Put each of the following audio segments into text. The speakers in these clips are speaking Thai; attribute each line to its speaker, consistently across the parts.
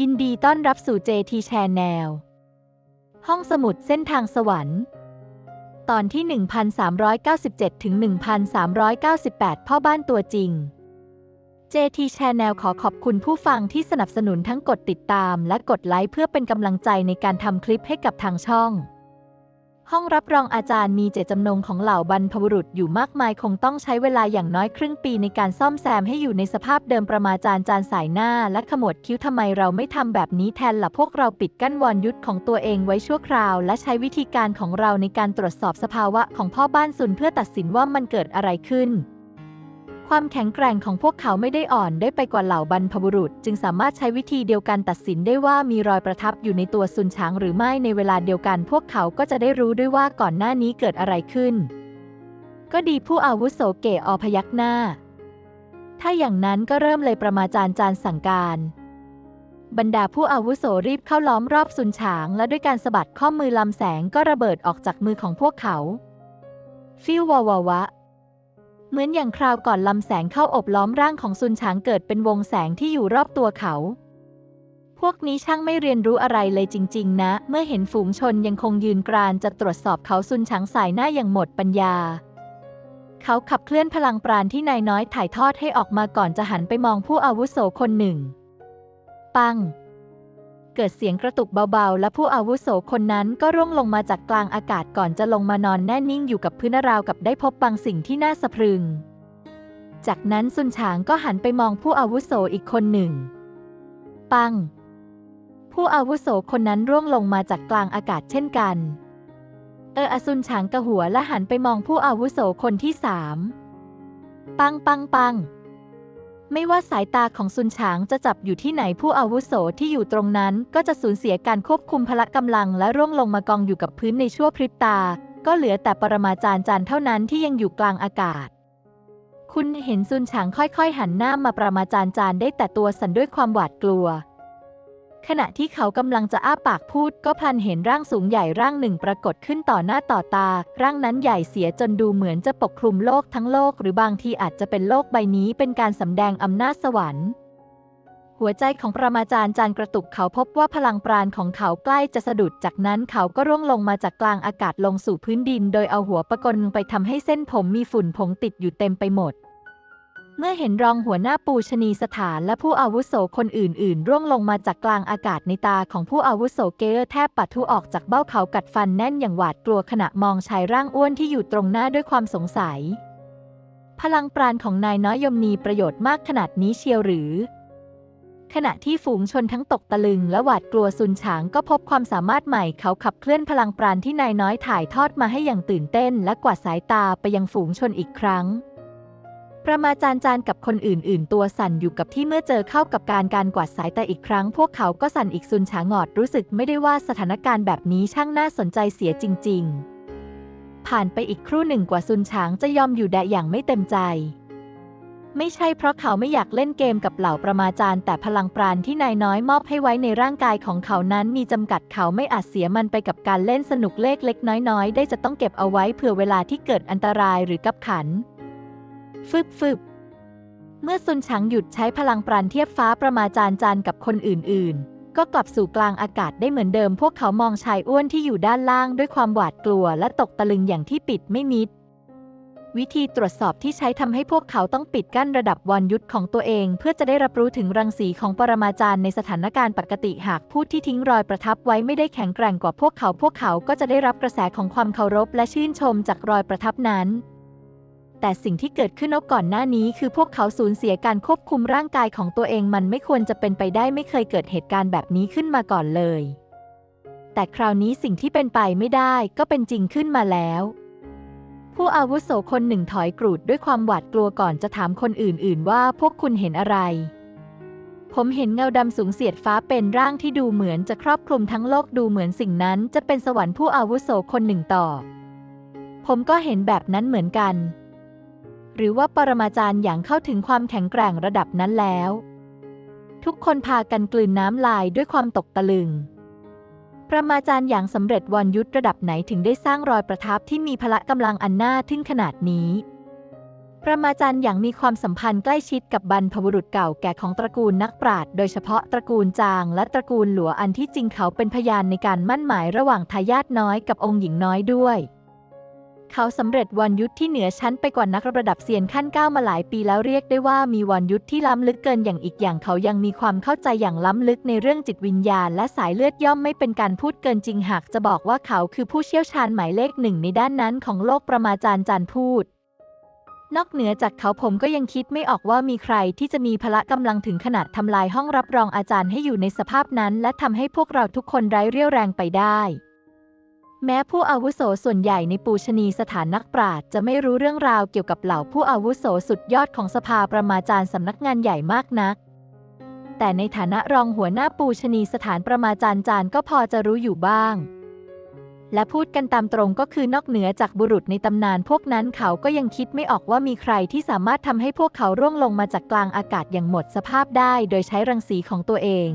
Speaker 1: ยินดีต้อนรับสู่ JT Channel ห้องสมุดเส้นทางสวรรค์ ตอนที่ 1397 ถึง 1398 พ่อบ้านตัวจริง JT Channel ขอขอบคุณผู้ฟังที่สนับสนุนทั้งกดติดตามและกดไลค์เพื่อเป็นกำลังใจในการทำคลิปให้กับทางช่อง ห้องรับรองอาจารย์มีเจตจำนงของเหล่าบรรพบุรุษอยู่มากมายคงต้องใช้เวลาอย่างน้อยครึ่งปีในการซ่อมแซมให้อยู่ในสภาพเดิมประมาจารย์จานสายหน้า และขมวดคิ้วทำไมเราไม่ทำแบบนี้แทนล่ะพวกเราปิดกั้นวรยุทธของตัวเองไว้ชั่วคราว และใช้วิธีการของเราในการตรวจสอบสภาวะของพ่อบ้านซุนเพื่อตัดสินว่ามันเกิดอะไรขึ้น ความแข็งแกร่งของพวกเขาไม่ได้อ่อนได้ไปกว่าเหล่าบรรพบุรุษ จึงสามารถใช้วิธีเดียวกันตัดสินได้ว่ามีรอยประทับอยู่ในตัวซุนช้างหรือไม่ในเวลาเดียวกัน พวกเขาก็จะได้รู้ด้วยว่าก่อนหน้านี้เกิดอะไรขึ้น ก็ดีผู้อาวุโสเกออพยักหน้า ถ้าอย่างนั้นก็เริ่มเลยประมาจารย์จานสั่งการบรรดาผู้อาวุโสรีบเข้าล้อมรอบซุนฉาง และด้วยการสะบัดข้อมือลำแสงก็ระเบิดออกจากมือของพวกเขา ฟิววาวาวะ เหมือนอย่างคราวก่อนลำแสงเข้าอบล้อมร่างของซุนฉางเกิดเป็นวงแสงที่อยู่รอบตัวเขา พวกนี้ช่างไม่เรียนรู้อะไรเลยจริง ๆ นะ เมื่อเห็นฝูงชนยังคงยืนกรานจะตรวจสอบเขาซุนฉางสายหน้าอย่างหมดปัญญา เขาขับเคลื่อนพลังปราณที่นายน้อยถ่ายทอดให้ออกมาก่อนจะหันไปมองผู้อาวุโสคนหนึ่ง ปัง เกิดเสียงกระตุกเบาๆ และผู้อาวุโสคนนั้นก็ร่วงลงมาจากกลางอากาศก่อนจะลงมานอนแน่นิ่งอยู่กับพื้นราวกับได้พบบางสิ่งที่น่าสะพรึง จากนั้นซุนฉางก็หันไปมองผู้อาวุโสอีกคนหนึ่ง ปัง ผู้อาวุโสคนนั้นร่วงลงมาจากกลางอากาศเช่นกัน เอออซุนฉางกระหัวและหันไปมองผู้อาวุโสคนที่สามปังปังปัง ไม่ว่าสายตาของซุนฉางจะจับอยู่ที่ไหนผู้อาวุโสที่อยู่ตรงนั้นก็จะสูญเสียการควบคุมพละกำลังและร่วงลงมากองอยู่กับพื้นในชั่วพริบตา ก็เหลือแต่ปรมาจารย์จันเท่านั้นที่ยังอยู่กลางอากาศ คุณเห็นซุนฉางค่อยๆ หันหน้ามาปรมาจารย์จานได้แต่ตัวสั่นด้วยความหวาดกลัว ขณะที่เขากำลังจะอ้าปากพูด ก็พลันเห็นร่างสูงใหญ่ร่างหนึ่งปรากฏขึ้นต่อหน้าต่อตา ร่างนั้นใหญ่เสียจนดูเหมือนจะปกคลุมโลกทั้งโลก หรือบางทีอาจจะเป็นโลกใบนี้เป็นการสำแดงอำนาจสวรรค์ หัวใจของประมาจารย์จานกระตุกเขาพบว่าพลังปราณของเขาใกล้จะสะดุดจากนั้นเขาก็ร่วงลงมาจากกลางอากาศลงสู่พื้นดิน โดยเอาหัวประกลไปทำให้เส้นผมมีฝุ่นผงติดอยู่เต็มไปหมด เมื่อเห็นรองหัวหน้าปูชนีสถานและผู้อาวุโสคนอื่น ๆ ร่วงลงมาจากกลางอากาศในตาของผู้อาวุโสเกอร์แทบปัดทุออกจากเบ้าเขากัดฟันแน่นอย่างหวาดกลัวขณะมองชายร่างอ้วนที่อยู่ตรงหน้าด้วยความสงสัย พลังปราณของนายน้อยยมนีประโยชน์มากขนาดนี้เชียวหรือ ขณะที่ฝูงชนทั้งตกตะลึงและหวาดกลัวซุนฉางก็พบความสามารถใหม่เขาขับเคลื่อนพลังปราณที่นายน้อยถ่ายทอดมาให้อย่างตื่นเต้น และกวาดสายตาไปยังฝูงชนอีกครั้ง ประมาจารย์จานกับคนอื่น ๆ ตัวสั่นอยู่กับที่เมื่อเจอเข้ากับการการกวาดสายตาอีกครั้ง พวกเขาก็สั่นอีกซุนฉางอดรู้สึกไม่ได้ว่าสถานการณ์แบบนี้ช่างน่าสนใจเสียจริง ๆ ผ่านไปอีกครู่หนึ่งกว่าซุนฉางจะยอมอยู่แดะอย่างไม่เต็มใจ ไม่ใช่เพราะเขาไม่อยากเล่นเกมกับเหล่าประมาจารย์ แต่พลังปราณที่นายน้อยมอบให้ไว้ในร่างกายของเขานั้น มีจำกัดเขาไม่อาจเสียมันไปกับการเล่นสนุกเลขเล็กน้อยๆ ได้จะต้องเก็บเอาไว้เผื่อเวลาที่เกิดอันตรายหรือกับขัน ฟึบฟึบเมื่อซุนฉางหยุดใช้พลังปราณเทียบฟ้าประมาจารย์จานกับคนอื่น ๆ ก็กลับสู่กลางอากาศได้เหมือนเดิม พวกเขามองชายอ้วนที่อยู่ด้านล่างด้วยความหวาดกลัว และตกตะลึงอย่างที่ปิดไม่มิด วิธีตรวจสอบที่ใช้ทำให้พวกเขาต้องปิดกั้นระดับวันยุทธของตัวเอง เพื่อจะได้รับรู้ถึงรังสีของปรมาจารย์ในสถานการณ์ปกติหากผู้ที่ทิ้งรอยประทับไว้ไม่ได้แข็งแกร่งกว่าพวกเขา พวกเขาก็จะได้รับกระแสของความเคารพและชื่นชมจากรอยประทับนั้น แต่สิ่งที่เกิดขึ้นนกก่อนหน้านี้ คือพวกเขาสูญเสียการควบคุมร่างกายของตัวเองมันไม่ควรจะเป็นไปได้ไม่เคยเกิดเหตุการณ์แบบนี้ขึ้นมาก่อนเลย แต่คราวนี้สิ่งที่เป็นไปไม่ได้ก็เป็นจริงขึ้นมาแล้ว ผู้อาวุโสคนหนึ่งถอยกรูดด้วยความหวาดกลัวก่อนจะถามคนอื่น ๆ ว่าพวกคุณเห็นอะไร ผมเห็นเงาดำสูงเสียดฟ้าเป็นร่างที่ดูเหมือนจะครอบคลุมทั้งโลกดูเหมือนสิ่งนั้น จะเป็นสวรรค์ผู้อาวุโสคนหนึ่งตอบผมก็เห็นแบบนั้นเหมือนกัน หรือว่าปรมาจารย์อย่างเข้าถึงความแข็งแกร่งระดับนั้นแล้ว ทุกคนพากันกลืนน้ำลายด้วยความตกตะลึง ปรมาจารย์อย่างสำเร็จวันยุทธระดับไหนถึงได้สร้างรอยประทับที่มีพละกำลังอันน่าทึ่งขนาดนี้ ปรมาจารย์อย่างมีความสัมพันธ์ใกล้ชิดกับบรรพบุรุษเก่าแก่ของตระกูลนักปราชญ์โดยเฉพาะตระกูลจางและตระกูลหลัวอันที่จริงเขาเป็นพยานในการมั่นหมายระหว่างทายาทน้อยกับองค์หญิงน้อยด้วย เขาสำเร็จวันยุทธ์ที่เหนือชั้นไปกว่านักระดับเซียนขั้นเก้ามาหลายปีแล้วเรียกได้ว่ามีวันยุทธ์ที่ล้ำลึกเกินอย่างอีกอย่างเขายังมีความเข้าใจอย่างล้ำลึกในเรื่องจิตวิญญาณ และสายเลือดย่อมไม่เป็นการพูดเกินจริงหากจะบอกว่าเขาคือผู้เชี่ยวชาญหมายเลขหนึ่งในด้านนั้นของโลกประมาจารย์จารย์พูดนอกเหนือจากเขาผมก็ยังคิดไม่ออกว่ามีใครที่จะมีพละกำลังถึงขนาดทำลายห้องรับรองอาจารย์ให้อยู่ในสภาพนั้น และทำให้พวกเราทุกคนไร้เรี่ยวแรงไปได้ แม้ผู้อาวุโสส่วนใหญ่ในปูชนีสถานนักปราชญ์จะไม่รู้เรื่องราวเกี่ยวกับเหล่าผู้อาวุโสสุดยอดของสภาประมาจารย์สำนักงานใหญ่มากนัก แต่ในฐานะรองหัวหน้าปูชนีสถานประมาจารย์จารย์ก็พอจะรู้อยู่บ้าง และพูดกันตามตรงก็คือนอกเหนือจากบุรุษในตำนานพวกนั้นเขาก็ยังคิดไม่ออกว่ามีใครที่สามารถทำให้พวกเขาร่วงลงมาจากกลางอากาศอย่างหมดสภาพได้ โดยใช้รังสีของตัวเอง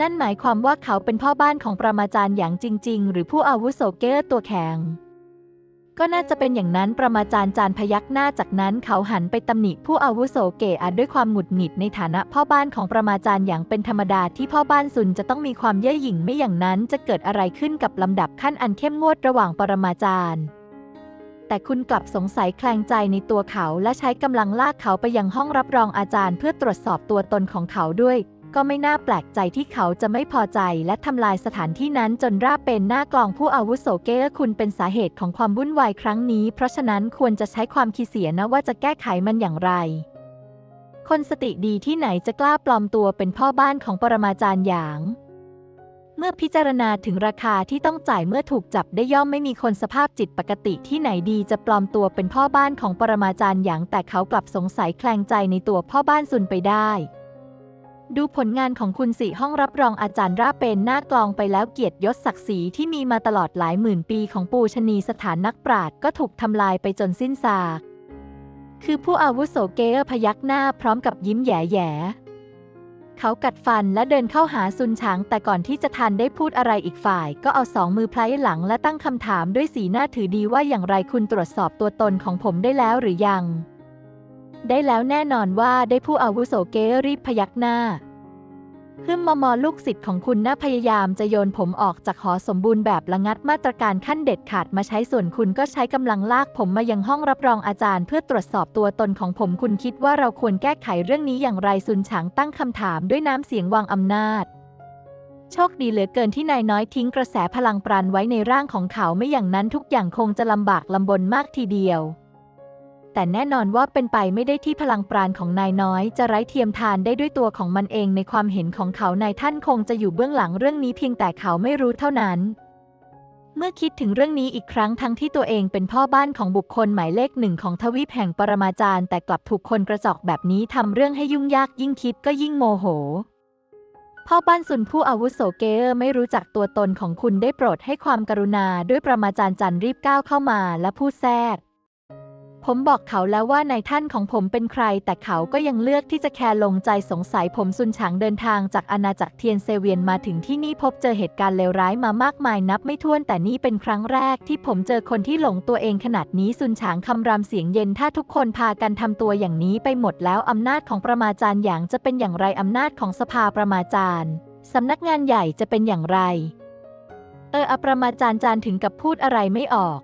Speaker 1: นั่นหมายความว่าเขาเป็นพ่อบ้านของปรมาจารย์อย่างจริง ๆ หรือผู้อาวุโสเกอร์ตัวแข็ง ก็น่าจะเป็นอย่างนั้นประมาจารย์จานพยักหน้าจากนั้นเขาหันไปตำหนิผู้อาวุโสเกอาด้วยความหงุดหงิดในฐานะพ่อบ้านของประมาจารย์อย่างเป็นธรรมดาที่พ่อบ้านซุนจะต้องมีความเย่อหยิ่งไม่อย่างนั้นจะเกิดอะไรขึ้นกับลำดับขั้นอันเข้มงวดระหว่างปรมาจารย์แต่คุณกลับสงสัยแคลงใจในตัวเขาและใช้กำลังลากเขาไปยังห้องรับรองอาจารย์เพื่อตรวจสอบตัวตนของเขาด้วย ก็ไม่น่าแปลกใจที่เขาจะไม่พอใจและทำลายสถานที่นั้นจนราบเป็นหน้ากลองผู้อาวุโสเกอร์คุณเป็นสาเหตุของความวุ่นวายครั้งนี้ เพราะฉะนั้นควรจะใช้ความคิดเสียนะว่าจะแก้ไขมันอย่างไร คนสติดีที่ไหนจะกล้าปลอมตัวเป็นพ่อบ้านของปรมาจารย์หยาง เมื่อพิจารณาถึงราคาที่ต้องจ่ายเมื่อถูกจับได้ย่อมไม่มีคนสภาพจิตปกติที่ไหนดีจะปลอมตัวเป็นพ่อบ้านของปรมาจารย์หยางแต่เขากลับสงสัยแคลงใจในตัวพ่อบ้านซุนไปได้ ดูผลงานของคุณสิห้องรับรองอาจารย์ราเป็นหน้ากลองไปแล้วเกียรติยศศักดิ์ศรีที่มีมาตลอดหลายหมื่นปีของปูชนีสถานนักปราชญ์ก็ถูกทำลายไปจนสิ้นซากคือผู้อาวุโสเกอร์พยักหน้าพร้อมกับยิ้มแย่ๆเขากัดฟันและเดินเข้าหาซุนฉางแต่ก่อนที่จะทันได้พูดอะไรอีกฝ่าย ก็เอาสองมือไพล่หลังและตั้งคำถามด้วยสีหน้าถือดีว่าอย่างไรคุณตรวจสอบตัวตนของผมได้แล้วหรือยัง ได้แล้วแน่นอนว่าได้ผู้อาวุโสเกอร์รีบพยักหน้าฮึมมอมอลูกศิษย์ของคุณน่าพยายามจะโยนผมออกจากหอสมบูรณ์แบบระงัดมาตรการขั้นเด็ดขาดมาใช้ส่วนคุณก็ใช้กำลังลากผมมายังห้องรับรองอาจารย์ เพื่อตรวจสอบตัวตนของผมคุณคิดว่าเราควรแก้ไขเรื่องนี้อย่างไรซุนฉางตั้งคำถามด้วยน้ำเสียงวางอำนาจ โชคดีเหลือเกินที่นายน้อยทิ้งกระแสพลังปราณไว้ในร่างของเขาไม่อย่างนั้นทุกอย่างคงจะลำบากลำบนมากทีเดียว แต่แน่นอนว่าเป็นไปไม่ได้ที่พลังปราณของนายน้อย จะไร้เทียมทานได้ด้วยตัวของมันเองในความเห็นของเขานายท่านคงจะอยู่เบื้องหลังเรื่องนี้เพียงแต่เขาไม่รู้เท่านั้น เมื่อคิดถึงเรื่องนี้อีกครั้งทั้งที่ตัวเองเป็นพ่อบ้านของบุคคลหมายเลขหนึ่งของทวีปแห่งปรมาจารย์แต่กลับถูกคนกระจอกแบบนี้ทำเรื่องให้ยุ่งยากยิ่งคิดก็ยิ่งโมโหพ่อบ้านสุนผู้อาวุโสเกอร์ไม่รู้จักตัวตนของคุณได้โปรดให้ความกรุณาด้วยประมาจารย์จันรีบก้าวเข้ามาและพูดแทรก ผมบอกเขาแล้วว่านายท่านของผมเป็นใคร แต่เขาก็ยังเลือกที่จะแคร์ลงใจสงสัยผมซุนฉางเดินทางจากอาณาจักรเทียนเซเวียนมาถึงที่นี่พบเจอเหตุการณ์เลวร้ายมามากมายนับไม่ถ้วนแต่นี่เป็นครั้งแรกที่ผมเจอคนที่หลงตัวเองขนาดนี้ซุนฉางคำรามเสียงเย็นถ้าทุกคนพากันทำตัวอย่างนี้ไปหมดแล้วอำนาจของประมาจารย์หยางจะเป็นอย่างไรอำนาจของสภาประมาจารย์สำนักงานใหญ่จะเป็นอย่างไร เอออประมาจารย์จารย์ถึงกับพูดอะไรไม่ออก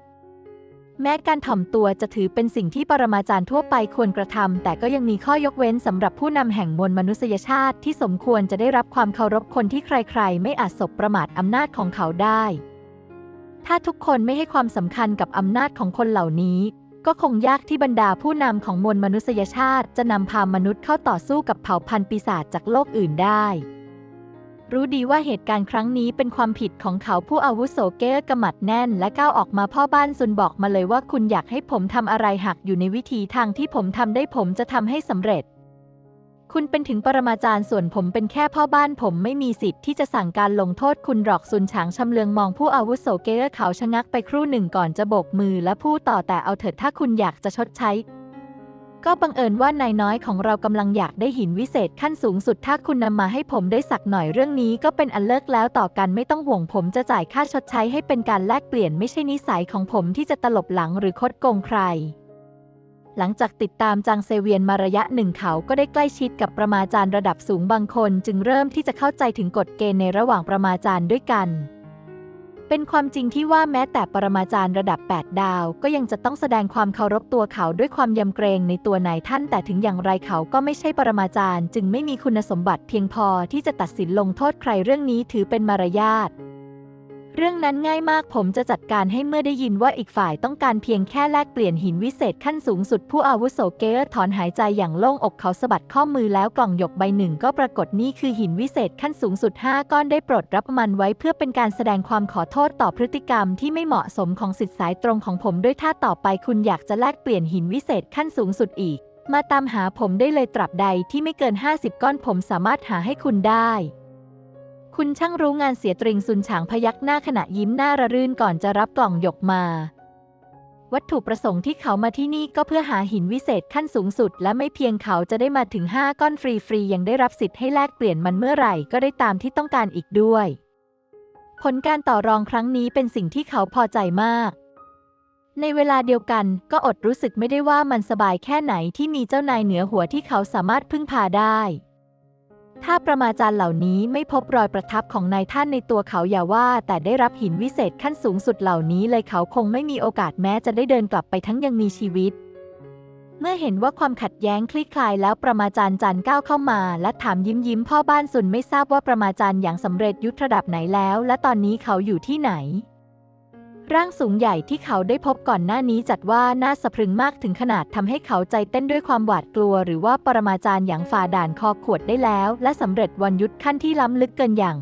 Speaker 1: แม้การถ่อมตัวจะถือเป็นสิ่งที่ปรมาจารย์ทั่วไปควรกระทำแต่ก็ยังมีข้อยกเว้นสำหรับผู้นำแห่งมวลมนุษยชาติที่สมควรจะได้รับความเคารพคนที่ใครๆ ไม่อาจสบประมาทอำนาจของเขาได้ ถ้าทุกคนไม่ให้ความสำคัญกับอำนาจของคนเหล่านี้ ก็คงยากที่บรรดาผู้นำของมวลมนุษยชาติ จะนำพามนุษย์เข้าต่อสู้กับเผ่าพันธุ์ปีศาจจากโลกอื่นได้ รู้ดีว่าเหตุการณ์ครั้งนี้เป็นความผิดของเขาผู้อาวุโสเกอร์กำมัดแน่น และก้าวออกมาพ่อบ้านซุนบอกมาเลยว่าคุณอยากให้ผมทำอะไรหากอยู่ในวิธีทางที่ผมทำได้ผมจะทำให้สำเร็จ คุณเป็นถึงปรมาจารย์ส่วนผมเป็นแค่พ่อบ้านผมไม่มีสิทธิ์ที่จะสั่งการลงโทษคุณหรอกซุนฉางชำเลืองมองผู้อาวุโสเกอร์เขาชะงักไปครู่หนึ่งก่อนจะโบกมือและพูดต่อแต่เอาเถิดถ้าคุณอยากจะชดใช้ ก็บังเอิญว่านายน้อยของเรากำลังอยากได้หินวิเศษขั้นสูงสุด ถ้าคุณนำมาให้ผมได้สักหน่อยเรื่องนี้ก็เป็นอันเลิกแล้วต่อกันไม่ต้องห่วงผมจะจ่ายค่าชดใช้ให้เป็นการแลกเปลี่ยนไม่ใช่นิสัยของผมที่จะตลบหลังหรือคดโกงใคร หลังจากติดตามจางเซเวียนมาระยะหนึ่งเขาก็ได้ใกล้ชิดกับประมาจารย์ระดับสูงบางคน จึงเริ่มที่จะเข้าใจถึงกฎเกณฑ์ในระหว่างประมาจารย์ด้วยกัน เป็นความจริงที่ว่าแม้แต่ปรมาจารย์ระดับ 8 ดาว ก็ยังจะต้องแสดงความเคารพตัวเขาด้วยความยำเกรงในตัวนายท่านแต่ถึงอย่างไรเขาก็ไม่ใช่ปรมาจารย์ จึงไม่มีคุณสมบัติเพียงพอที่จะตัดสินลงโทษใครเรื่องนี้ถือเป็นมารยาท เรื่องนั้นง่ายมากผมจะจัดการให้เมื่อได้ยินว่าอีกฝ่ายต้องการเพียงแค่แลกเปลี่ยนหินวิเศษขั้นสูงสุดผู้อาวุโสเกอร์ถอนหายใจอย่างโล่งอกเขาสะบัดข้อมือแล้วกล่องหยกใบหนึ่งก็ปรากฏนี่คือหินวิเศษขั้นสูงสุด 5 ก้อนได้โปรดรับมันไว้เพื่อเป็นการแสดงความขอโทษต่อพฤติกรรมที่ไม่เหมาะสมของสิทธิสายตรงของผมด้วยถ้าต่อไปคุณอยากจะแลกเปลี่ยนหินวิเศษขั้นสูงสุดอีก มาตามหาผมได้เลยตราบใดที่ไม่เกิน 50 ก้อนผมสามารถหาให้คุณได้ คุณช่างรู้งานเสียตริงซุนฉางพยักหน้าขณะยิ้มหน้าระรื่นก่อนจะรับกล่องหยกมา วัตถุประสงค์ที่เขามาที่นี่ก็เพื่อหาหินวิเศษขั้นสูงสุด และไม่เพียงเขาจะได้มาถึง 5 ก้อนฟรีๆยังได้รับสิทธิ์ให้แลกเปลี่ยนมันเมื่อไหร่ก็ได้ตามที่ต้องการอีกด้วย ผลการต่อรองครั้งนี้เป็นสิ่งที่เขาพอใจมาก ในเวลาเดียวกันก็อดรู้สึกไม่ได้ว่ามันสบายแค่ไหนที่มีเจ้านายเหนือหัวที่เขาสามารถพึ่งพาได้ ถ้าประมาจารย์เหล่านี้ไม่พบรอยประทับของนายท่านในตัวเขาอย่าว่า แต่ได้รับหินวิเศษขั้นสูงสุดเหล่านี้เลยเขาคงไม่มีโอกาสแม้จะได้เดินกลับไปทั้งยังมีชีวิต เมื่อเห็นว่าความขัดแย้งคลี่คลายแล้วประมาจารย์จันก้าวเข้ามา และถามยิ้มยิ้มพ่อบ้านสุนไม่ทราบว่าประมาจารย์อย่างสำเร็จยุทธระดับไหนแล้ว และตอนนี้เขาอยู่ที่ไหน ร่างสูงใหญ่ที่เขาได้พบก่อนหน้านี้จัดว่าน่าสะพรึงมากถึงขนาดทำให้เขาใจเต้นด้วยความหวาดกลัว หรือว่าปรมาจารย์อย่างฝ่าด่านคอขวดได้แล้ว และสำเร็จวันยุทธขั้นที่ล้ำลึกเกินอย่าง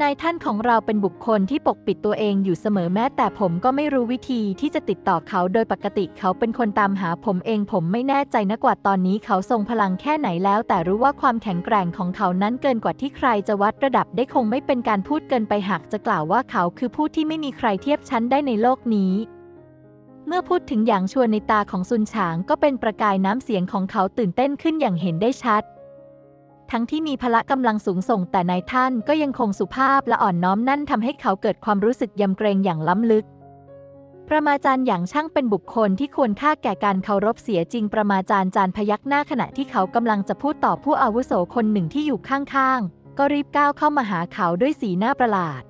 Speaker 1: นายท่านของเราเป็นบุคคลที่ปกปิดตัวเองอยู่เสมอแม้แต่ผมก็ไม่รู้วิธีที่จะติดต่อเขาโดยปกติเขาเป็นคนตามหาผมเองผมไม่แน่ใจนะกว่าตอนนี้เขาทรงพลังแค่ไหนแล้ว แต่รู้ว่าความแข็งแกร่งของเขานั้นเกินกว่าที่ใครจะวัดระดับได้คงไม่เป็นการพูดเกินไปหากจะกล่าวว่าเขาคือผู้ที่ไม่มีใครเทียบชั้นได้ในโลกนี้เมื่อพูดถึงอย่างชวนในตาของซุนฉางก็เป็นประกายน้ำเสียงของเขาตื่นเต้นขึ้นอย่างเห็นได้ชัด ทั้งที่มีพละกำลังสูงส่งแต่นายท่านก็ยังคงสุภาพและอ่อนน้อมนั่นทำให้เขาเกิดความรู้สึกยำเกรงอย่างล้ำลึก ประมาจารย์อย่างช่างเป็นบุคคลที่ควรค่าแก่การเคารพเสียจริงประมาจารย์จานพยักหน้าขณะที่เขากำลังจะพูดต่อผู้อาวุโสคนหนึ่งที่อยู่ข้างๆ ก็รีบก้าวเข้ามาหาเขาด้วยสีหน้าประหลาด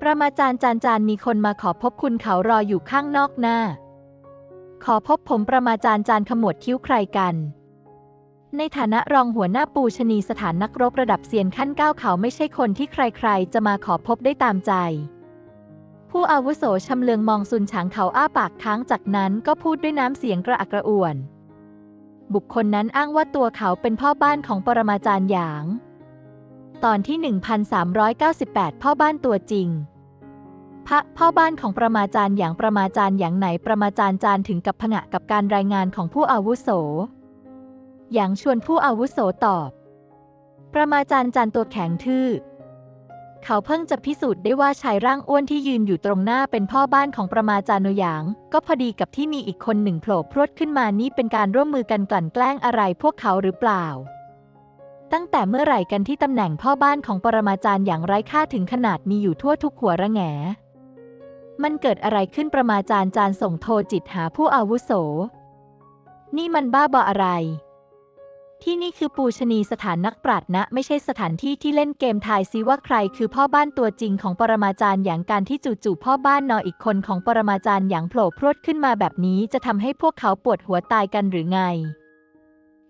Speaker 1: ประมาจารย์จานจานมีคนมาขอพบคุณเขารออยู่ข้างนอกหน้า ขอพบผมประมาจารย์จานขมวดคิ้วใครกัน ในฐานะรองหัวหน้าปูชนีสถานนักรบระดับเซียนขั้นก้าวเขาไม่ใช่คนที่ใครๆ จะมาขอพบได้ตามใจ ผู้อาวุโสชำเลืองมองซุนฉางเขาอ้าปากค้างจากนั้นก็พูดด้วยน้ำเสียงกระอักกระอ่วน บุคคลนั้นอ้างว่าตัวเขาเป็นพ่อบ้านของปรมาจารย์หยาง ตอนที่ 1398 พ่อบ้านตัวจริง พระพ่อบ้านของประมาจารย์อย่างประมาจารย์อย่างไหนประมาจารย์จานถึงกับผงะกับการรายงานของผู้อาวุโส อย่างชวนผู้อาวุโสตอบ ประมาจารย์จานตัวแข็งทื่อ เขาเพิ่งจะพิสูจน์ได้ว่าชายร่างอ้วนที่ยืนอยู่ตรงหน้าเป็นพ่อบ้านของประมาจารย์โนหยาง ก็พอดีกับที่มีอีกคนหนึ่งโผล่พรวดขึ้นมานี่เป็นการร่วมมือกันกลั่นแกล้งอะไรพวกเขาหรือเปล่า ตั้งแต่เมื่อไหร่กันที่ตำแหน่งพ่อบ้านของปรมาจารย์อย่างไร้ค่าถึงขนาดมีอยู่ทั่วทุกหัวระแหงมันเกิดอะไรขึ้นประมาจารย์จานส่งโทรจิตหาผู้อาวุโส นี่มันบ้าบออะไร ที่นี่คือปูชนีสถานนักปราชญ์นะ ไม่ใช่สถานที่ที่เล่นเกมทายซิว่าใครคือพ่อบ้านตัวจริงของปรมาจารย์อย่างการที่จู่ๆพ่อบ้านนออีกคนของปรมาจารย์อย่างโผล่พรวดขึ้นมาแบบนี้จะทำให้พวกเขาปวดหัวตายกันหรือไง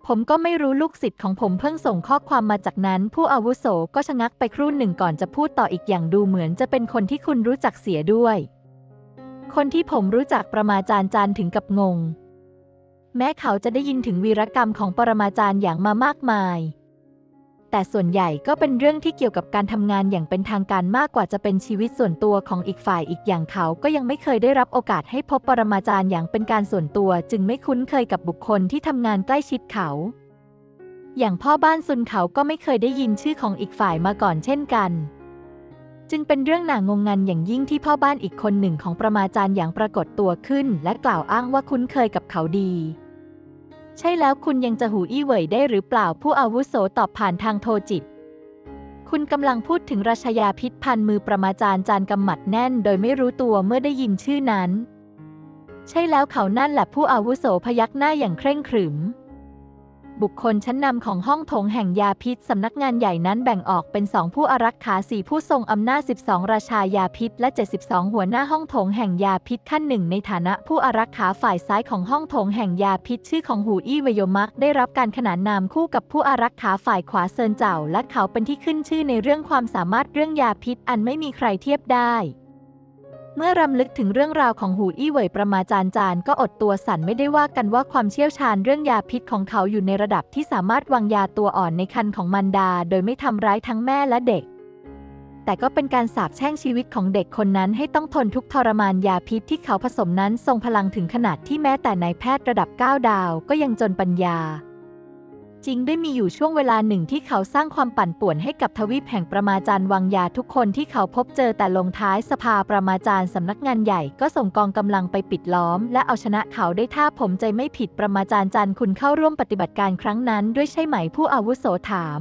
Speaker 1: ผมก็ไม่รู้ลูกศิษย์ของผมเพิ่งส่งข้อความมาจากนั้น ผู้อาวุโสก็ชะงักไปครู่หนึ่งก่อนจะพูดต่ออีกอย่างดูเหมือนจะเป็นคนที่คุณรู้จักเสียด้วย คนที่ผมรู้จักประมาจารย์จานถึงกับงง แม้เขาจะได้ยินถึงวีรกรรมของปรมาจารย์อย่างมามากมาย แต่ส่วนใหญ่ก็เป็นเรื่องที่เกี่ยวกับการทำงานอย่างเป็นทางการมากกว่าจะเป็นชีวิตส่วนตัวของอีกฝ่ายอีกอย่างเขาก็ยังไม่เคยได้รับโอกาสให้พบปรมาจารย์อย่างเป็นการส่วนตัว จึงไม่คุ้นเคยกับบุคคลที่ทำงานใกล้ชิดเขา อย่างพ่อบ้านซุนเขาก็ไม่เคยได้ยินชื่อของอีกฝ่ายมาก่อนเช่นกัน จึงเป็นเรื่องหนางงงันอย่างยิ่งที่พ่อบ้านอีกคนหนึ่งของประมาจารย์อย่างปรากฏตัวขึ้น และกล่าวอ้างว่าคุ้นเคยกับเขาดี ใช่แล้วคุณยังจะหูอี้เหวยได้หรือเปล่าผู้อาวุโสตอบผ่านทางโทรจิต คุณกำลังพูดถึงราชยาพิษพันมือประมาจารย์จานกำหมัดแน่น โดยไม่รู้ตัวเมื่อได้ยินชื่อนั้น ใช่แล้วเขานั่นแหละผู้อาวุโสพยักหน้าอย่างเคร่งขรึม บุคคลชั้นนำของห้องโถงแห่งยาพิษสำนักงานใหญ่นั้นแบ่งออกเป็นสองผู้อารักขาสี่ผู้ทรงอำนาจ 12 ราชายาพิษและ 72 หัวหน้าห้องโถงแห่งยาพิษขั้นหนึ่งในฐานะผู้อารักขาฝ่ายซ้ายของห้องโถงแห่งยาพิษชื่อของหูอี้วยมักได้รับการขนานนามคู่กับผู้อารักขาฝ่ายขวาเซินเจ้าและเขาเป็นที่ขึ้นชื่อในเรื่องความสามารถเรื่องยาพิษอันไม่มีใครเทียบได้ เมื่อรำลึกถึงเรื่องราวของหูอี้เหวยประมาจารย์จานก็อดตัวสั่นไม่ได้ว่ากันว่าความเชี่ยวชาญเรื่องยาพิษของเขาอยู่ในระดับที่สามารถวางยาตัวอ่อนในคันของมันดา โดยไม่ทำร้ายทั้งแม่และเด็ก แต่ก็เป็นการสาปแช่งชีวิตของเด็กคนนั้นให้ต้องทนทุกทรมานยาพิษที่เขาผสมนั้นทรงพลังถึงขนาดที่แม้แต่นายแพทย์ระดับ 9 ดาวก็ยังจนปัญญา จริงได้มีอยู่ช่วงเวลาหนึ่งที่เขาสร้างความปั่นป่วนให้กับทวีปแห่งประมาจารย์วังยาทุกคนที่เขาพบเจอแต่ลงท้ายสภาประมาจารย์สำนักงานใหญ่ก็ส่งกองกำลังไปปิดล้อม และเอาชนะเขาได้ถ้าผมใจไม่ผิดประมาจารย์จันคุณเข้าร่วมปฏิบัติการครั้งนั้นด้วยใช่ไหมผู้อาวุโสถาม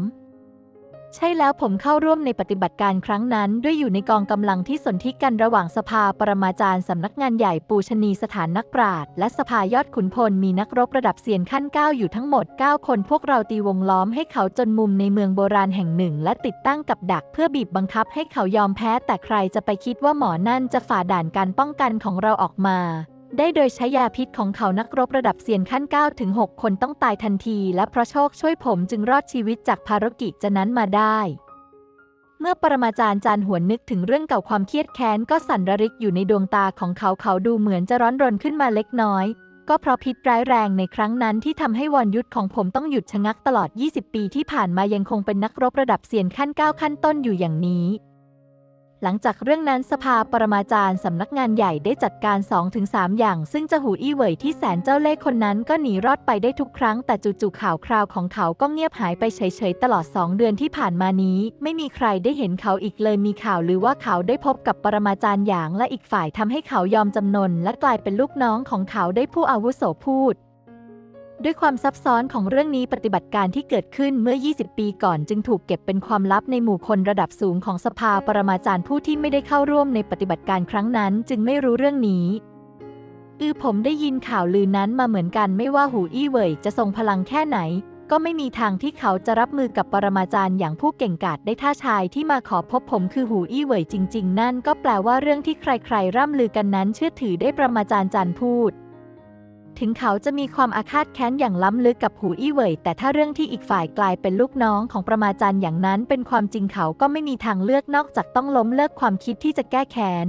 Speaker 1: ใช่แล้วผมเข้าร่วมในปฏิบัติการครั้งนั้น ด้วยอยู่ในกองกำลังที่สนธิกันระหว่างสภาปรมาจารย์สำนักงานใหญ่ปูชนีสถานนักปราชญ์และสภายอดขุนพลมีนักรบระดับเซียนขั้น 9 อยู่ทั้งหมด 9 คนพวกเราตีวงล้อมให้เขาจนมุมในเมืองโบราณแห่งหนึ่ง และติดตั้งกับดักเพื่อบีบบังคับให้เขายอมแพ้ แต่ใครจะไปคิดว่าหมอนั่นจะฝ่าด่านการป้องกันของเราออกมา ได้โดยใช้ยาพิษของเขานักรบระดับเซียนขั้น 9 ถึง 6 คนต้องตายทันที และเพราะโชคช่วยผมจึงรอดชีวิตจากภารกิจจะนั้นมาได้ เมื่อปรมาจารย์จานหวนนึกถึงเรื่องเก่าความเครียดแค้นก็สั่นระริกอยู่ในดวงตาของเขาเขาดูเหมือนจะร้อนรนขึ้นมาเล็กน้อย ก็เพราะพิษร้ายแรงในครั้งนั้นที่ทำให้วรยุทธของผมต้องหยุดชะงักตลอด 20 ปีที่ผ่านมายังคงเป็นนักรบระดับเซียนขั้น 9 ขั้นต้นอยู่อย่างนี้ หลังจากเรื่องนั้นสภาปรมาจารย์สำนักงานใหญ่ได้จัดการ 2-3 อย่าง ซึ่งจะหูอี้เหวยที่แสนเจ้าเล่ห์คนนั้นก็หนีรอดไปได้ทุกครั้ง แต่จู่ๆข่าวคราวของเขาก็เงียบหายไปเฉยๆ ตลอด 2 เดือนที่ผ่านมานี้ ไม่มีใครได้เห็นเขาอีกเลยมีข่าวหรือว่าเขาได้พบกับปรมาจารย์หยางและอีกฝ่ายทำให้เขายอมจำนน และกลายเป็นลูกน้องของเขาได้ผู้อาวุโสพูด ด้วยความซับซ้อนของเรื่องนี้ปฏิบัติการที่เกิดขึ้นเมื่อ 20 ปีก่อนจึงถูกเก็บเป็นความลับในหมู่คนระดับสูงของสภาปรมาจารย์ผู้ที่ไม่ได้เข้าร่วมในปฏิบัติการครั้งนั้นจึงไม่รู้เรื่องนี้อือผมได้ยินข่าวลือนั้นมาเหมือนกันไม่ว่าหูอี้เหวยจะทรงพลังแค่ไหน ก็ไม่มีทางที่เขาจะรับมือกับปรมาจารย์อย่างผู้เก่งกาจได้ท่าชายที่มาขอพบผมคือหูอี้เหวยจริง ๆ นั่นก็แปลว่าเรื่องที่ใครๆ ร่ำลือกันนั้นเชื่อถือได้ปรมาจารย์จันพูด ถึงเขาจะมีความอาฆาตแค้นอย่างล้ำลึกกับหูอี้เหวย แต่ถ้าเรื่องที่อีกฝ่ายกลายเป็นลูกน้องของประมาจารย์อย่างนั้น เป็นความจริงเขาก็ไม่มีทางเลือกนอกจากต้องล้มเลิกความคิดที่จะแก้แค้น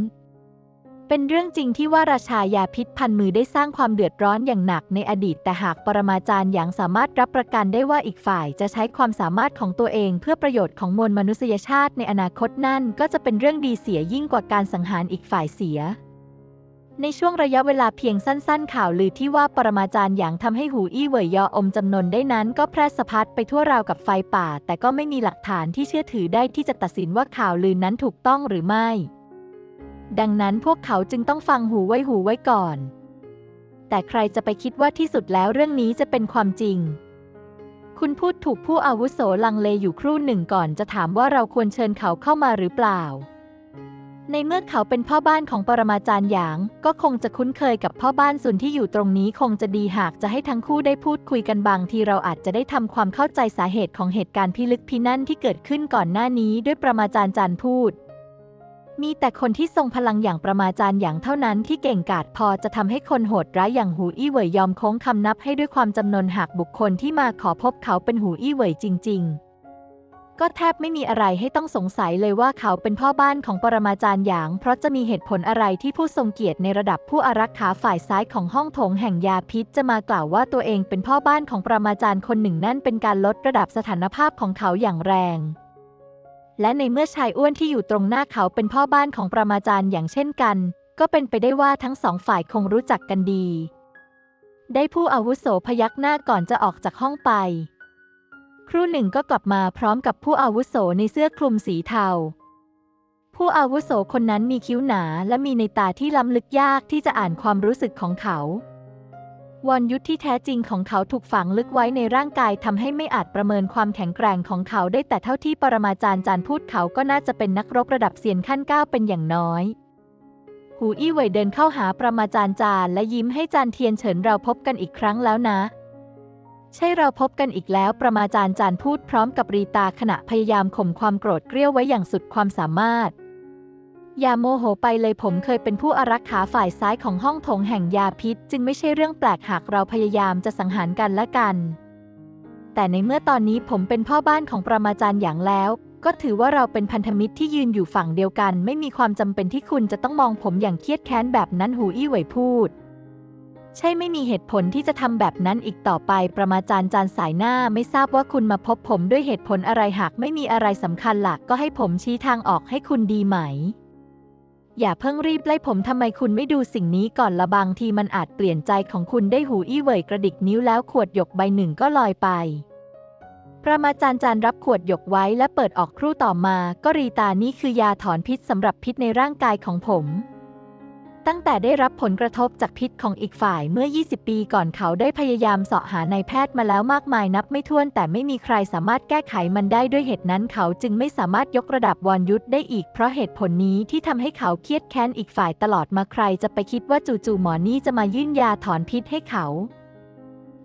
Speaker 1: เป็นเรื่องจริงที่ว่าราชายาพิษพันมือได้สร้างความเดือดร้อนอย่างหนักในอดีต แต่หากปรมาจารย์อย่างสามารถรับประกันได้ว่าอีกฝ่ายจะใช้ความสามารถของตัวเอง เพื่อประโยชน์ของมวลมนุษยชาติในอนาคตนั่นก็จะเป็นเรื่องดีเสียยิ่งกว่าการสังหารอีกฝ่ายเสีย ในช่วงระยะเวลาเพียงสั้นๆ ข่าวลือที่ว่าปรมาจารย์หยางทำให้หูอี้เหวยยออมจำนนได้นั้น ก็แพร่สะพัดไปทั่วราวกับไฟป่า แต่ก็ไม่มีหลักฐานที่เชื่อถือได้ที่จะตัดสินว่าข่าวลือนั้นถูกต้องหรือไม่ ดังนั้นพวกเขาจึงต้องฟังหูไว้หูไว้ก่อน แต่ใครจะไปคิดว่าที่สุดแล้วเรื่องนี้จะเป็นความจริง คุณพูดถูกผู้อาวุโสลังเลอยู่ครู่หนึ่งก่อนจะถามว่าเราควรเชิญเขาเข้ามาหรือเปล่า ในเมื่อเขาเป็นพ่อบ้านของปรมาจารย์หยาง ก็คงจะคุ้นเคยกับพ่อบ้านส่วนที่อยู่ตรงนี้คงจะดีหากจะให้ทั้งคู่ได้พูดคุยกันบางทีเราอาจจะได้ทำความเข้าใจสาเหตุของเหตุการณ์พิลึกพินั่นที่เกิดขึ้นก่อนหน้านี้ด้วยปรมาจารย์จันพูด มีแต่คนที่ทรงพลังอย่างประมาจารย์อย่างเท่านั้นที่เก่งกาจพอจะทำให้คนโหดร้ายอย่างหูอี้เหวยยอมโค้งคำนับให้ด้วยความจำนนหากบุคคลที่มาขอพบเขาเป็นหูอี้เหวยจริง ๆ ก็แทบไม่มีอะไรให้ต้องสงสัยเลยว่าเขาเป็นพ่อบ้านของปรมาจารย์หยาง เพราะจะมีเหตุผลอะไรที่ผู้ทรงเกียรติในระดับผู้อารักขาฝ่ายซ้ายของห้องโถงแห่งยาพิษจะมากล่าวว่าตัวเองเป็นพ่อบ้านของปรมาจารย์คนหนึ่งนั่นเป็นการลดระดับสถานภาพของเขาอย่างแรง และในเมื่อชายอ้วนที่อยู่ตรงหน้าเขาเป็นพ่อบ้านของปรมาจารย์อย่างเช่นกัน ก็เป็นไปได้ว่าทั้งสองฝ่ายคงรู้จักกันดี ได้ผู้อาวุโสพยักหน้าก่อนจะออกจากห้องไป ครู่หนึ่งก็กลับมาพร้อมกับผู้อาวุโสในเสื้อคลุมสีเทา ผู้อาวุโสคนนั้นมีคิ้วหนาและมีในตาที่ล้ำลึกยากที่จะอ่านความรู้สึกของเขาวรยุทธที่แท้จริงของเขาถูกฝังลึกไว้ในร่างกายทำให้ไม่อาจประเมินความแข็งแกร่งของเขาได้แต่เท่าที่ปรมาจารย์จารย์พูดเขาก็น่าจะเป็นนักรบระดับเซียนขั้นเก้าเป็นอย่างน้อย หูอี้เหวยเดินเข้าหาปรมาจารย์จานและยิ้มให้จานเทียนเฉินเราพบกันอีกครั้งแล้วนะ ใช่เราพบกันอีกแล้วประมาจารย์จานพูดพร้อมกับรีตาขณะพยายามข่มความโกรธเกรี้ยวไว้อย่างสุดความสามารถ อย่าโมโหไปเลยผมเคยเป็นผู้อารักขาฝ่ายซ้ายของห้องโถงแห่งยาพิษ จึงไม่ใช่เรื่องแปลกหากเราพยายามจะสังหารกันและกัน แต่ในเมื่อตอนนี้ผมเป็นพ่อบ้านของประมาจารย์อย่างแล้ว ก็ถือว่าเราเป็นพันธมิตรที่ยืนอยู่ฝั่งเดียวกัน ไม่มีความจำเป็นที่คุณจะต้องมองผมอย่างเครียดแค้นแบบนั้นหูอี้เหวยพูด ใช่ไม่มีเหตุผลที่จะทำแบบนั้นอีกต่อไป ประมาจารย์จานสายหน้าไม่ทราบว่าคุณมาพบผมด้วยเหตุผลอะไรหากไม่มีอะไรสำคัญหลักก็ให้ผมชี้ทางออกให้คุณดีไหม อย่าเพิ่งรีบไล่ผมทำไมคุณไม่ดูสิ่งนี้ก่อนละบางทีมันอาจเปลี่ยนใจของคุณได้หูอี้เหวยกระดิกนิ้วแล้วขวดหยกใบหนึ่งก็ลอยไปประมาจารย์จานรับขวดหยกไว้และเปิดออกครู่ต่อมา ก็รีตานี่คือยาถอนพิษสำหรับพิษในร่างกายของผม ตั้งแต่ได้รับผลกระทบจากพิษของอีกฝ่ายเมื่อ 20 ปีก่อนเขาได้พยายามเสาะหานายแพทย์มาแล้วมากมายนับไม่ถ้วน แต่ไม่มีใครสามารถแก้ไขมันได้ด้วยเหตุนั้น เขาจึงไม่สามารถยกระดับวอนยุทธได้อีก เพราะเหตุผลนี้ที่ทำให้เขาเครียดแค้นอีกฝ่ายตลอดมาใครจะไปคิดว่าจู่ๆหมอนี่จะมายื่นยาถอนพิษให้เขา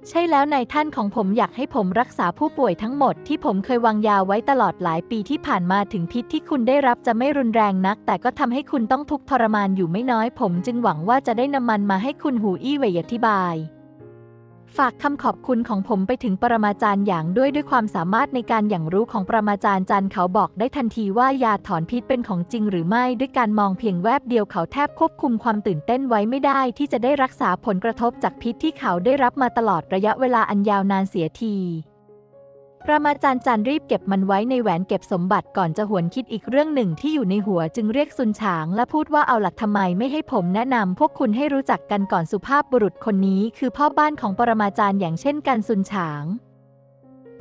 Speaker 1: ใช่แล้วนายท่านของผมอยากให้ผมรักษาผู้ป่วยทั้งหมดที่ผมเคยวางยาไว้ตลอดหลายปีที่ผ่านมาถึงพิษที่คุณได้รับจะไม่รุนแรงนัก แต่ก็ทำให้คุณต้องทุกข์ทรมานอยู่ไม่น้อย ผมจึงหวังว่าจะได้นำมันมาให้คุณหูอี้เวยอธิบาย ฝากคำขอบคุณของผมไปถึงปรมาจารย์อย่างด้วยด้วยความสามารถในการอย่างรู้ของปรมาจารย์จันเขาบอกได้ทันทีว่ายาถอนพิษเป็นของจริงหรือไม่ด้วยการมองเพียงแวบเดียวเขาแทบควบคุมความตื่นเต้นไว้ไม่ได้ที่จะได้รักษาผลกระทบจากพิษที่เขาได้รับมาตลอดระยะเวลาอันยาวนานเสียที ระมาจารย์จันรีบเก็บมันไว้ในแหวนเก็บสมบัติก่อนจะหวนคิดอีกเรื่องหนึ่งที่อยู่ในหัวจึงเรียกซุนฉางและพูดว่าเอาหลักทำไมไม่ให้ผมแนะนำพวกคุณให้รู้จักกันก่อนสุภาพบุรุษคนนี้ คือพ่อบ้านของปรมาจารย์อย่างเช่นกันซุนฉาง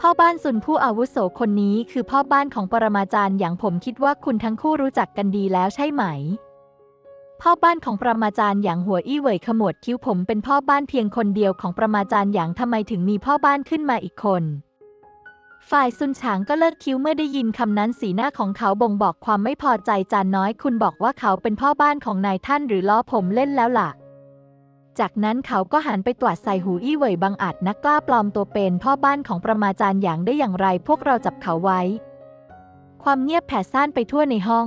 Speaker 1: พ่อบ้านซุนผู้อาวุโสคนนี้คือพ่อบ้านของปรมาจารย์อย่างผมคิดว่าคุณทั้งคู่รู้จักกันดีแล้วใช่ไหมพ่อบ้านของประมาจารย์อย่างหัวอี้เหวยขมวดคิ้วผมเป็นพ่อบ้านเพียงคนเดียวของประมาจารย์อย่างทำไมถึงมีพ่อบ้านขึ้นมาอีกคน ฝ่ายซุนฉางก็เลิกคิ้วเมื่อได้ยินคำนั้นสีหน้าของเขาบ่งบอกความไม่พอใจจานน้อย คุณบอกว่าเขาเป็นพ่อบ้านของนายท่านหรือล้อผมเล่นแล้วล่ะ จากนั้นเขาก็หันไปตวัดใส่หูอี้เหวยบังอาจนักกล้าปลอมตัวเป็นพ่อบ้านของประมาจารย์อย่างได้อย่างไร พวกเราจับเขาไว้ ความเงียบแผ่ซ่านไปทั่วในห้อง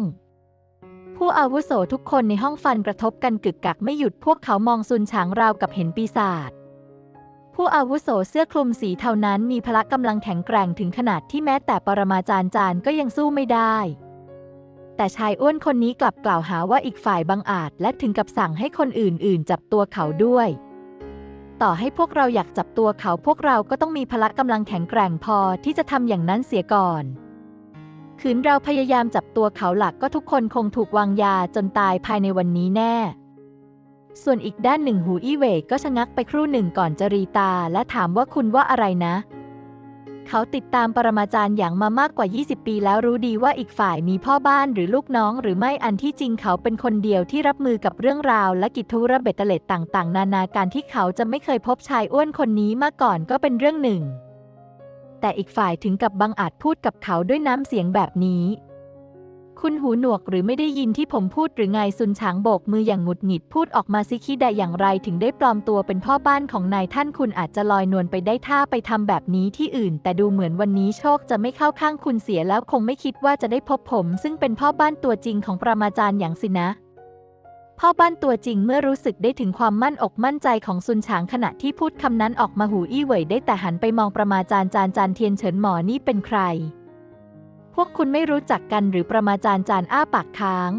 Speaker 1: ผู้อาวุโสทุกคนในห้องฟันกระทบกันกึกกักไม่หยุดพวกเขามองซุนฉางราวกับเห็นปีศาจ ผู้อาวุโสเสื้อคลุมสีเทานั้นมีพละกำลังแข็งแกร่งถึงขนาดที่แม้แต่ปรมาจารย์จานก็ยังสู้ไม่ได้ แต่ชายอ้วนคนนี้กลับกล่าวหาว่าอีกฝ่ายบังอาจ และถึงกับสั่งให้คนอื่นๆ จับตัวเขาด้วย ต่อให้พวกเราอยากจับตัวเขาพวกเราก็ต้องมีพละกำลังแข็งแกร่งพอที่จะทำอย่างนั้นเสียก่อนขืนเราพยายามจับตัวเขาหลักก็ทุกคนคงถูกวางยาจนตายภายในวันนี้แน่ ส่วนอีกด้านหนึ่งหูอี้เหวก็ชะงักไปครู่หนึ่งก่อนจะรีตา และถามว่าคุณว่าอะไรนะ เขาติดตามปรมาจารย์อย่างมามากกว่า 20 ปีแล้วรู้ดีว่าอีกฝ่ายมีพ่อบ้านหรือลูกน้อง หรือไม่อันที่จริงเขาเป็นคนเดียวที่รับมือกับเรื่องราว และกิจธุระเบ็ดเตล็ดต่างๆ นานาการที่เขาจะไม่เคยพบชายอ้วนคนนี้มาก่อนก็เป็นเรื่องหนึ่ง แต่อีกฝ่ายถึงกับบังอาจพูดกับเขาด้วยน้ำเสียงแบบนี้ คุณหูหนวกหรือไม่ได้ยินที่ผมพูดหรือไงซุนฉางโบกมืออย่างหงุดหงิดพูดออกมาซิคิได้อย่างไรถึงได้ปลอมตัวเป็นพ่อบ้านของนายท่านคุณอาจจะลอยนวลไปได้ถ้าไปทำแบบนี้ที่อื่น แต่ดูเหมือนวันนี้โชคจะไม่เข้าข้างคุณเสียแล้วคงไม่คิดว่าจะได้พบผม ซึ่งเป็นพ่อบ้านตัวจริงของประมาจารย์อย่างสินะ พ่อบ้านตัวจริงเมื่อรู้สึกได้ถึงความมั่นอกมั่นใจของซุนฉางขณะที่พูดคำนั้นออกมาหูอี้เหวยได้แต่หันไปมองประมาจารย์จานจานเทียนเฉินหมอนี่เป็นใคร พวกคุณไม่รู้จักกันหรือประมาจารย์จานอ้าปากค้าง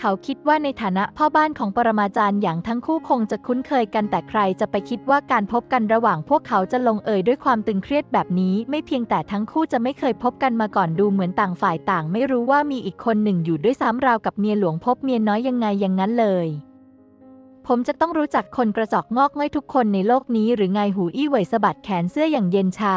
Speaker 1: เขาคิดว่าในฐานะพ่อบ้านของปรมาจารย์อย่างทั้งคู่คงจะคุ้นเคยกันแต่ใครจะไปคิดว่าการพบกันระหว่างพวกเขาจะลงเอยด้วยความตึงเครียดแบบนี้ ไม่เพียงแต่ทั้งคู่จะไม่เคยพบกันมาก่อนดูเหมือนต่างฝ่ายต่าง ไม่รู้ว่ามีอีกคนหนึ่งอยู่ด้วยซ้ำราวกับเมียหลวงพบเมียน้อยยังไงอย่างนั้นเลยผมจะต้องรู้จักคนกระจอกงอกง่อยทุกคนในโลกนี้หรือไงหูอี้เหวยสะบัดแขนเสื้ออย่างเย็นชา